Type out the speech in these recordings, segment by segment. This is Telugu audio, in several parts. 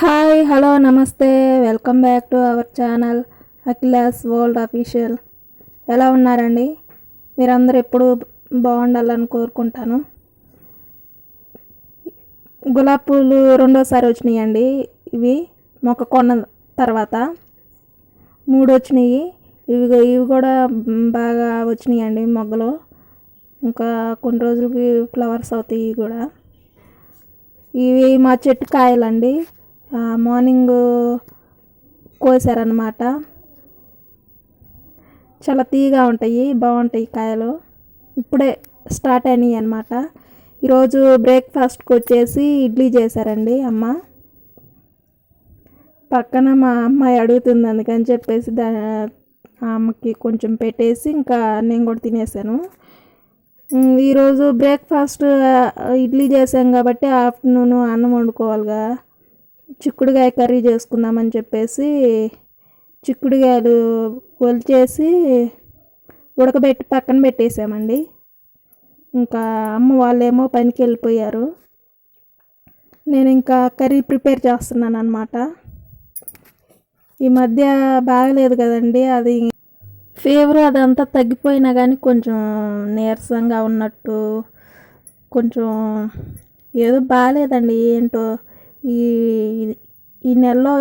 హాయ్ హలో నమస్తే. Welcome back to our channel Akhila's world official ఎలా ఉన్నారండి? మీరందరూ ఎప్పుడు బాగుండాలని కోరుకుంటాను. గులాబ్ పూలు రెండోసారి వచ్చినాయండి. ఇవి మొక్క కొన్న తర్వాత మూడు వచ్చినాయి. ఇవి ఇవి కూడా బాగా వచ్చినాయండి మొగ్గలు. ఇంకా కొన్ని రోజులకి ఫ్లవర్స్ అవుతాయి ఇవి కూడా. ఇవి మా చెట్టు కాయలండి. మార్నింగ్ కోసారనమాట చాలా తీగా ఉంటాయి బాగుంటాయి కాయలు. ఇప్పుడే స్టార్ట్ అయినాయి అనమాట ఈరోజు బ్రేక్ఫాస్ట్కి వచ్చేసి ఇడ్లీ చేశారండి అమ్మ. పక్కన మా అమ్మాయి అడుగుతుంది అందుకని చెప్పేసి దా ఆమెకి కొంచెం పెట్టేసి ఇంకా నేను కూడా తినేసాను. ఈరోజు బ్రేక్ఫాస్ట్ ఇడ్లీ చేసాం కాబట్టి ఆఫ్టర్నూన్ అన్నం వండుకోవాలిగా. చిక్కుడుగాయ కర్రీ చేసుకుందామని చెప్పేసి చిక్కుడుగాయలు ఒలిచేసి ఉడకబెట్టి పక్కన పెట్టేసామండి. ఇంకా అమ్మ వాళ్ళేమో పనికి వెళ్ళిపోయారు. నేను ఇంకా కర్రీ ప్రిపేర్ చేస్తున్నాను అనమాట ఈ మధ్య బాగలేదు కదండి అది ఫీవర్ అదంతా తగ్గిపోయినా కానీ కొంచెం నీరసంగా ఉన్నట్టు కొంచెం ఏదో బాగాలేదండి ఏంటో ఈ ఈ నెలలో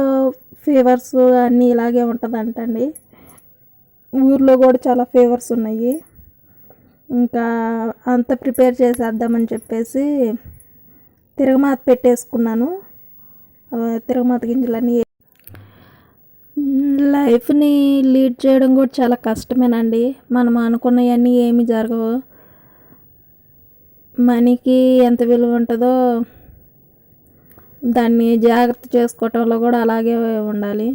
ఫీవర్స్ అన్నీ ఇలాగే ఉంటుందంటండి. ఊర్లో కూడా చాలా ఫీవర్స్ ఉన్నాయి. ఇంకా అంత ప్రిపేర్ చేసేద్దామని చెప్పేసి తిరగమాత పెట్టేసుకున్నాను. తిరగమాత గింజలన్నీ లైఫ్ని లీడ్ చేయడం కూడా చాలా కష్టమేనండి. మనం అనుకున్నవన్నీ ఏమి జరగవు. మనీకి ఎంత విలువ ఉంటుందో దాన్ని జాగ్రత్త చేసుకోవటంలో కూడా అలాగే ఉండాలి.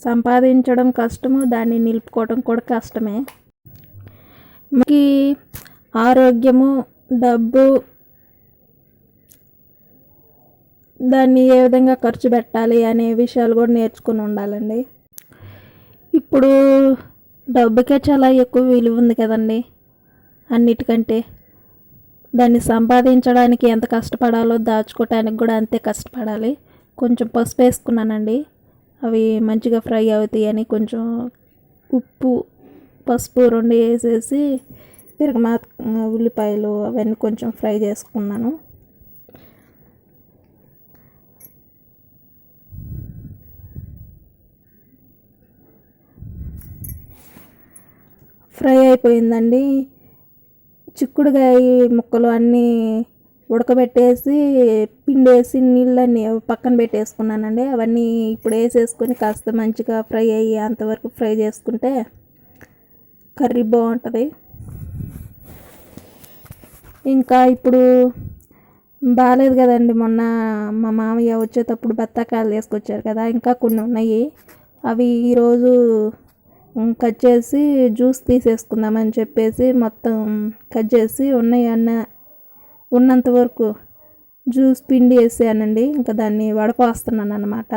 సంపాదించడం కష్టము దాన్ని నిలుపుకోవటం కూడా కష్టమే. మనకి ఆరోగ్యము డబ్బు దాన్ని ఏ విధంగా ఖర్చు పెట్టాలి అనే విషయాలు కూడా నేర్చుకుని ఉండాలండి. ఇప్పుడు డబ్బుకే చాలా ఎక్కువ విలువ ఉంది కదండి అన్నిటికంటే. దాన్ని సంపాదించడానికి ఎంత కష్టపడాలో దాచుకోవటానికి కూడా అంతే కష్టపడాలి. కొంచెం పసుపు వేసుకున్నానండి. అవి మంచిగా ఫ్రై అవుతాయి అని కొంచెం ఉప్పు పసుపు రెండు వేసేసి తిరగమా ఉల్లిపాయలు అవన్నీ కొంచెం ఫ్రై చేసుకున్నాను. ఫ్రై అయిపోయిందండి. చిక్కుడుకాయ ముక్కలు అన్నీ ఉడకబెట్టేసి పిండేసి నీళ్ళని పక్కన పెట్టేసుకున్నానండి. అవన్నీ ఇప్పుడు వేసేసుకొని కాస్త మంచిగా ఫ్రై అయ్యి అంతవరకు ఫ్రై చేసుకుంటే కర్రీ బాగుంటుంది. ఇంకా ఇప్పుడు బాగాలేదు కదండి మొన్న మా మామయ్య వచ్చేటప్పుడు బత్తాకాయలు వేసుకొచ్చారు కదా ఇంకా కొన్ని ఉన్నాయి. అవి ఈరోజు కట్ చేసి జ్యూస్ తీసేసుకుందామని చెప్పేసి మొత్తం కట్ చేసి ఉన్నాయి అన్న ఉన్నంత వరకు జ్యూస్ పిండి వేసానండి. ఇంకా దాన్ని వడపోస్తున్నాను అనమాట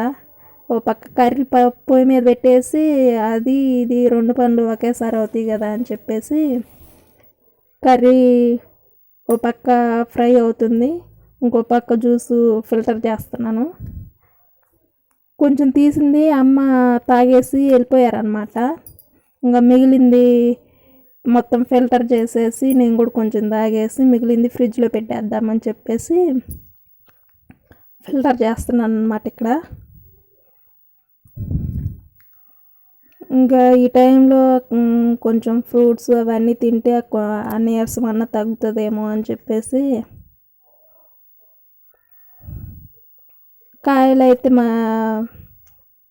ఓ పక్క కర్రీ ప పొయ్యి మీద పెట్టేసి అది ఇది రెండు పనులు ఒకేసారి అవుతాయి కదా అని చెప్పేసి కర్రీ ఓ పక్క ఫ్రై అవుతుంది. ఇంకో పక్క జ్యూసు ఫిల్టర్ చేస్తున్నాను. కొంచెం తీసింది అమ్మ తాగేసి వెళ్ళిపోయారనమాట ఇంకా మిగిలింది మొత్తం ఫిల్టర్ చేసేసి నేను కూడా కొంచెం తాగేసి మిగిలింది ఫ్రిడ్జ్లో పెట్టేద్దామని చెప్పేసి ఫిల్టర్ చేస్తున్నాను అనమాట ఇక్కడ. ఇంకా ఈ టైంలో కొంచెం ఫ్రూట్స్ అవన్నీ తింటే ఆ నీరసం అన్న తగ్గుతుందేమో అని చెప్పేసి కాయలు అయితే మా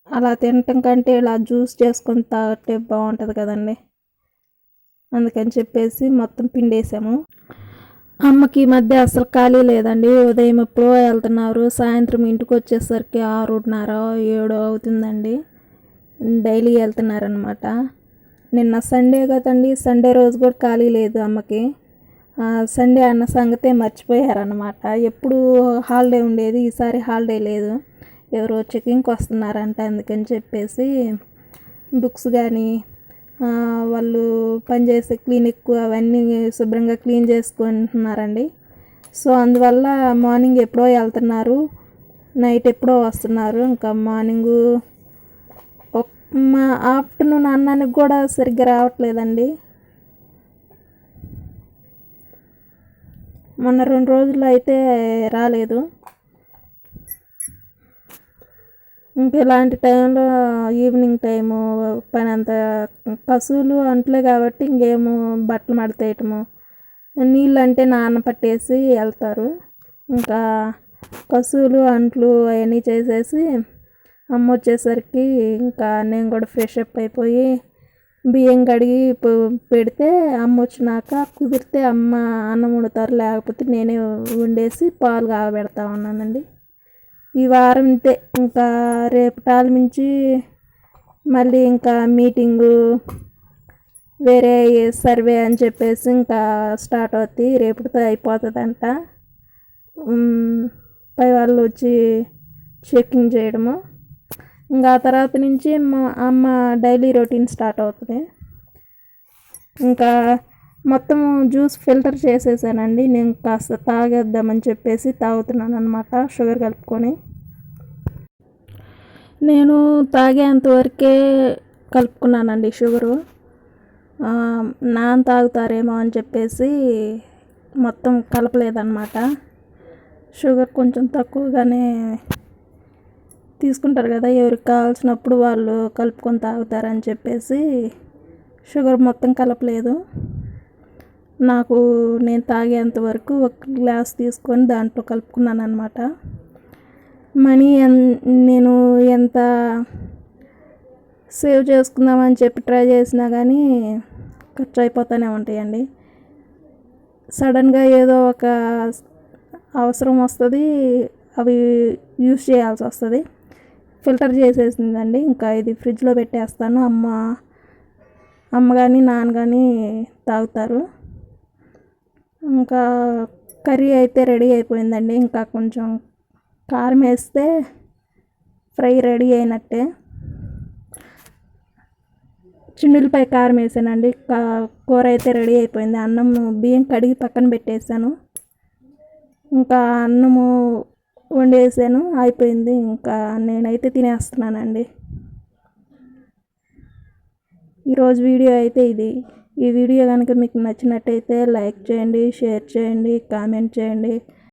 అలా తినటం కంటే ఇలా జ్యూస్ చేసుకొని తాగితే బాగుంటుంది కదండి. అందుకని చెప్పేసి మొత్తం పిండేసాము. అమ్మకి ఈ మధ్య అసలు ఖాళీ లేదండి. ఉదయం ఎప్పుడో వెళ్తున్నారు. సాయంత్రం ఇంటికి వచ్చేసరికి ఆరున్నర ఏడు అవుతుందండి. డైలీ వెళ్తున్నారనమాట నిన్న సండే కదండి. సండే రోజు కూడా ఖాళీ లేదు అమ్మకి. సండే అన్న సంగతే మర్చిపోయారనమాట ఎప్పుడు హాలిడే ఉండేది ఈసారి హాలిడే లేదు. ఎవరో చెకింగ్కి వస్తున్నారంట అందుకని చెప్పేసి బుక్స్ కానీ వాళ్ళు పనిచేసే క్లినిక్ అవన్నీ శుభ్రంగా క్లీన్ చేసుకుంటున్నారండి. సో అందువల్ల మార్నింగ్ ఎప్పుడో వెళ్తున్నారు నైట్ ఎప్పుడో వస్తున్నారు. ఇంకా మార్నింగు మా ఆఫ్టర్నూన్ అన్నానికి కూడా సరిగ్గా రావట్లేదండి. మొన్న రెండు రోజులు అయితే రాలేదు. ఇంకా ఇలాంటి టైంలో ఈవినింగ్ టైము పని అంత కసువులు అంట్లే కాబట్టి ఇంకేమో బట్టలు మడతేయటము నీళ్ళు అంటే నాన్న పట్టేసి వెళ్తారు. ఇంకా పశువులు అంట్లు అవన్నీ చేసేసి అమ్మ వచ్చేసరికి ఇంకా నేను కూడా ఫ్రెష్ అప్ అయిపోయి బియ్యం కడిగి పెడితే అమ్మ వచ్చినాక కుదిరితే అమ్మ అన్నం వండుతారు. లేకపోతే నేనే వండేసి పాలు కాగబెడతా ఉన్నానండి. ఈ వారం ఇంతే ఇంకా రేపటాల నుంచి మళ్ళీ ఇంకా మీటింగు వేరే సర్వే అని చెప్పేసి ఇంకా స్టార్ట్ అవుతుంది రేపుతో అయిపోతుందంట. పై వాళ్ళు వచ్చి చెక్కింగ్ చేయడము. ఇంకా ఆ తర్వాత నుంచి మా అమ్మ డైలీ రొటీన్ స్టార్ట్ అవుతుంది. ఇంకా మొత్తం జ్యూస్ ఫిల్టర్ చేసేసానండి. నేను కాస్త తాగేద్దామని చెప్పేసి తాగుతున్నాను అనమాట షుగర్ కలుపుకొని. నేను తాగేంతవరకే కలుపుకున్నానండి షుగరు. నాన్న తాగుతారేమో అని చెప్పేసి మొత్తం కలపలేదన్నమాట. షుగర్ కొంచెం తక్కువగానే తీసుకుంటారు కదా ఎవరికి కావాల్సినప్పుడు వాళ్ళు కలుపుకొని తాగుతారని చెప్పేసి షుగర్ మొత్తం కలపలేదు. నాకు నేను తాగేంత వరకు ఒక గ్లాస్ తీసుకొని దాంట్లో కలుపుకున్నాను అనమాట మనీ నేను ఎంత సేవ్ చేసుకుందామని చెప్పి ట్రై చేసినా కానీ ఖర్చు అయిపోతూనే ఉంటాయండి. సడన్గా ఏదో ఒక అవసరం వస్తుంది అవి యూస్ చేయాల్సి వస్తుంది. ఫిల్టర్ చేసేసిందండి. ఇంకా ఇది ఫ్రిడ్జ్లో పెట్టేస్తాను. అమ్మ అమ్మ కానీ నాన్న కానీ తాగుతారు. ఇంకా కర్రీ అయితే రెడీ అయిపోయిందండి. ఇంకా కొంచెం కారం వేస్తే ఫ్రై రెడీ అయినట్టే. చుండులపై కారం వేసానండి. కూర అయితే రెడీ అయిపోయింది. అన్నం బియ్యం కడిగి పక్కన పెట్టేసాను ఇంకా అన్నము వండేసాను అయిపోయింది. ఇంకా నేనైతే తినేస్తున్నానండి. ఈరోజు వీడియో అయితే ఇది. ఈ వీడియో కనుక మీకు నచ్చినట్టయితే లైక్ చేయండి షేర్ చేయండి కామెంట్ చేయండి.